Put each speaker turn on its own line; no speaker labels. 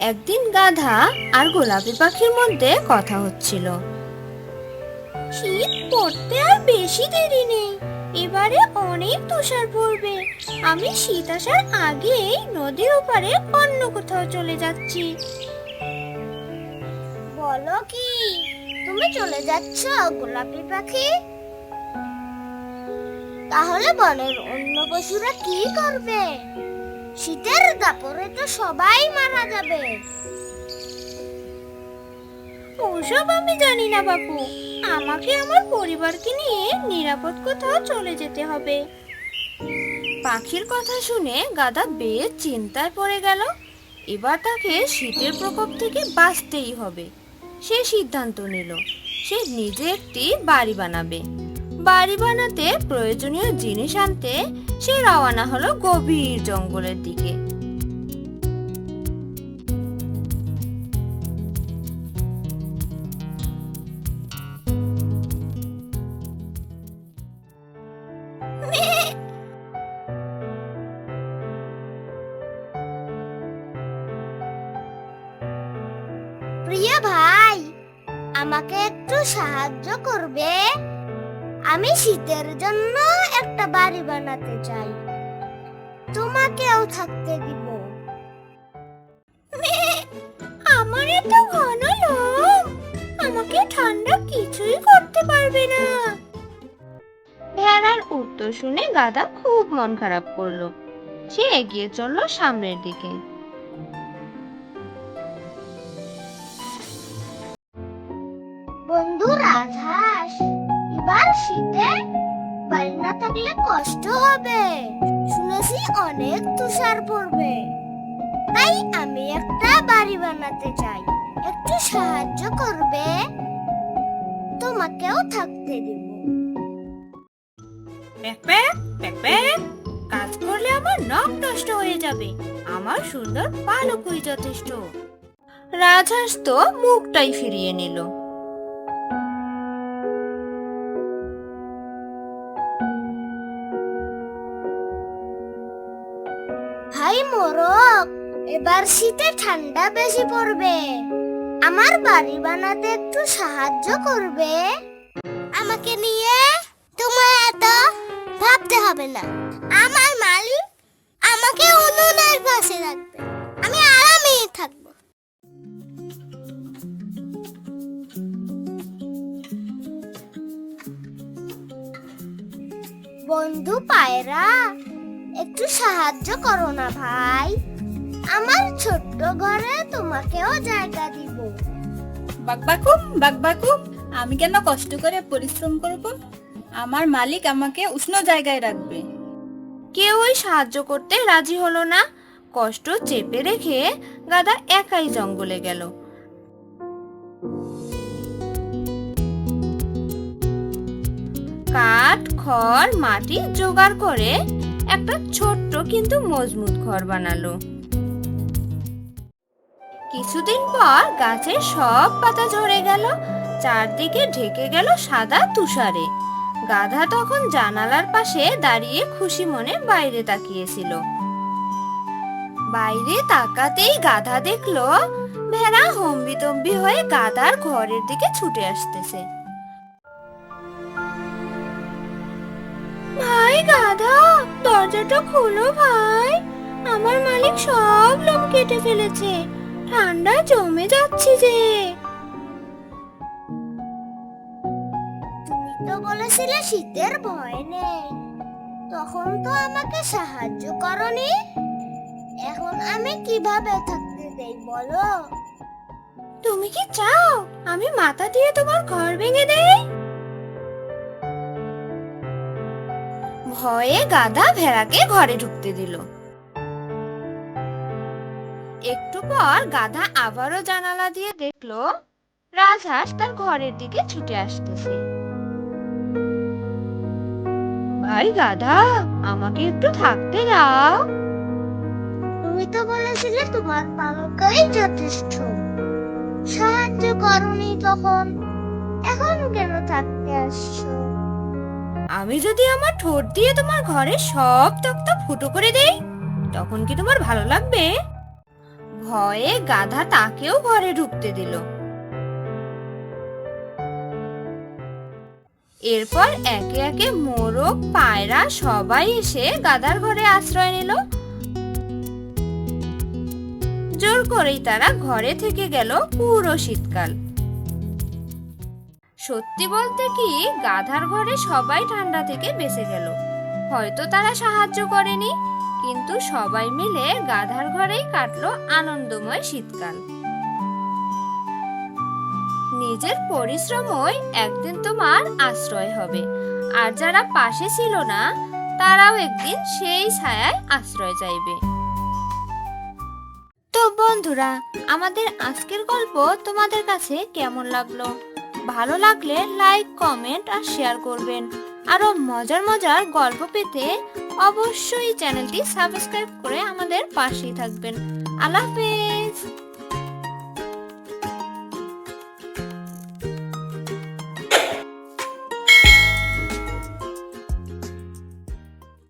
একদিন গাধা আর গোলাপি পাখির মধ্যে কথা হচ্ছিল।
শীত পড়তে আর বেশি দেরি নেই। এবারে অনেক তুষার পড়বে। আমি শীত আসার আগেই নদীর ওপারে অন্য কোথাও চলে যাচ্ছি। বলো কি, তুমি চলে যাচ্ছ গোলাপি পাখি? তাহলে বনের অন্য পশুরা কি করবে? শীতের দাপরে তো সবাই মারা যাবে। ওসব আমি জানি না বাপু। আমাকে আমার পরিবারকে নিয়ে নিরাপদ কোথাও চলে যেতে হবে।
পাখির কথা শুনে গাধা বেশ চিন্তায় পড়ে গেল। এবার তাকে শীতের প্রকোপ থেকে বাঁচতেই হবে। সে সিদ্ধান্ত নিল। সে নিজে একটি বাড়ি বানাবে। বাড়ি বানাতে প্রয়োজনীয় জিনিস আনতে সে রওনা হলো গভীর জঙ্গলের দিকে।
প্রিয় ভাই, আমাকে একটু সাহায্য করবে? আমি শীতের জন্য একটা বাড়ি বানাতে চাই। তোমাকেও থাকতে দিব। আমার এত ঘন লোম। আমাকে ঠান্ডা কিছুই করতে পারবে না।
ভেড়ার উত্তর শুনে গাধা খুব মন খারাপ করল। সে এগিয়ে চলল সামনের দিকে।
বন্ধু রাজহাঁস এবার শীতে বাড়ি না থাকলে কষ্ট হবে। শুনেছি অনেক তুষার পড়বে। তাই আমি একটা বাড়ি বানাতে চাই। একটু সাহায্য করবে। তোমাকেও থাকতে দিব।
প্যাকপ্যাক প্যাকপ্যাক কাজ করলে আমার নখ নষ্ট হয়ে যাবে। আমার সুন্দর পালকই যথেষ্ট। রাজহাঁস তো মুখটাই ফিরিয়ে নিল।
ভাই মোরক এবার শীতে ঠান্ডা বেশি পড়বে। আমার বাড়ি বানাতে একটু সাহায্য করবে। আমাকে নিয়ে তোমার এত ভাবতে হবে না। আমার মালিক আমাকে উনুনের পাশে রাখবে। আমি আরামে থাকব। বন্ধু পায়রা একটু সাহায্য করো না ভাই। আমার ছোট্ট ঘরে তোমাকেও জায়গা দিব।
বাকবাকুম বাকবাকুম আমি কেন কষ্ট করে পরিশ্রম করব? আমার মালিক আমাকে উষ্ণ জায়গায় রাখবে।
কেউই সাহায্য করতে রাজি হলো না। কষ্ট চেপে রেখে গাদা একাই জঙ্গলে গেল। কাঠ খড় মাটি জোগাড় করে একটা ছোট্ট কিন্তু মজবুত ঘর বানালো। কিছুদিন পর গাছের সব পাতা ঝরে গেল, চারদিকে ঢেকে গেল সাদা তুষারে। গাধা তখন জানালার পাশে দাঁড়িয়ে খুশি মনে বাইরে তাকিয়েছিল। বাইরে তাকাতেই গাধা দেখল, ভেড়া হম্বিতম্বি হয়ে গাধার ঘরের দিকে ছুটে আসতেছে। ভাই, গাধা! দরজাটা খোলো ভাই। আমার মালিক সব লোম কেটে ফেলেছে। ঠান্ডা জমে যাচ্ছে যে।
তুমি তো বলেছিলে শীতের ভয় নেই। তখন তো আমাকে সাহায্য করনি। এখন আমি কীভাবে থাকতে দেই বলো?
তুমি কি চাও আমি মাথা দিয়ে তোমার ঘর ভেঙে দেই? ভয়ে গাধা ভেড়াকে ঘরে ঢুকতে দিল। একটু পর গাধা আবারও জানালা দিয়ে দেখল, রাজহাঁস তার ঘরের দিকে ছুটে আসতেছে। ভাই গাধা, আমাকে একটু থাকতে দাও।
তুমি তো বলেছিলে তোমার পালকই যথেষ্ট। সাহায্য করনি তখন, এখন কেন থাকতে আসছো?
আমি যদি আমার ঠোঁট দিয়ে তোমার ঘরে সব তক্তা ফুটো করে দেই, তখন কি তোমার ভালো লাগবে? ভয়ে গাধা তাকেও ঘরে ঢুকতে দিল। এরপর একে একে মোরগ, পায়রা সবাই এসে গাধার ঘরে আশ্রয় নিল। জোর করেই তারা ঘরে থেকে গেল পুরো শীতকাল। সত্যি বলতে কি, গাধার ঘরে সবাই ঠান্ডা থেকে বেঁচে গেল। হয়তো তারা সাহায্য করেনি, কিন্তু সবাই মিলে গাধার ঘরেই কাটলো আনন্দময় শীতকাল। নিজের পরিশ্রমই একদিন তোমার আশ্রয় হবে। আর যারা পাশে ছিল না, তারাও একদিন সেই ছায়ায় আশ্রয় চাইবে। তো বন্ধুরা, আমাদের আজকের গল্প তোমাদের কাছে কেমন লাগল? ভালো লাগলে লাইক কমেন্ট আর শেয়ার করবেন। আরও মজার মজার গল্প পেতে অবশ্যই চ্যানেলটি সাবস্ক্রাইব করে আমাদের পাশেই থাকবেন। আল্লাহ হাফেজ!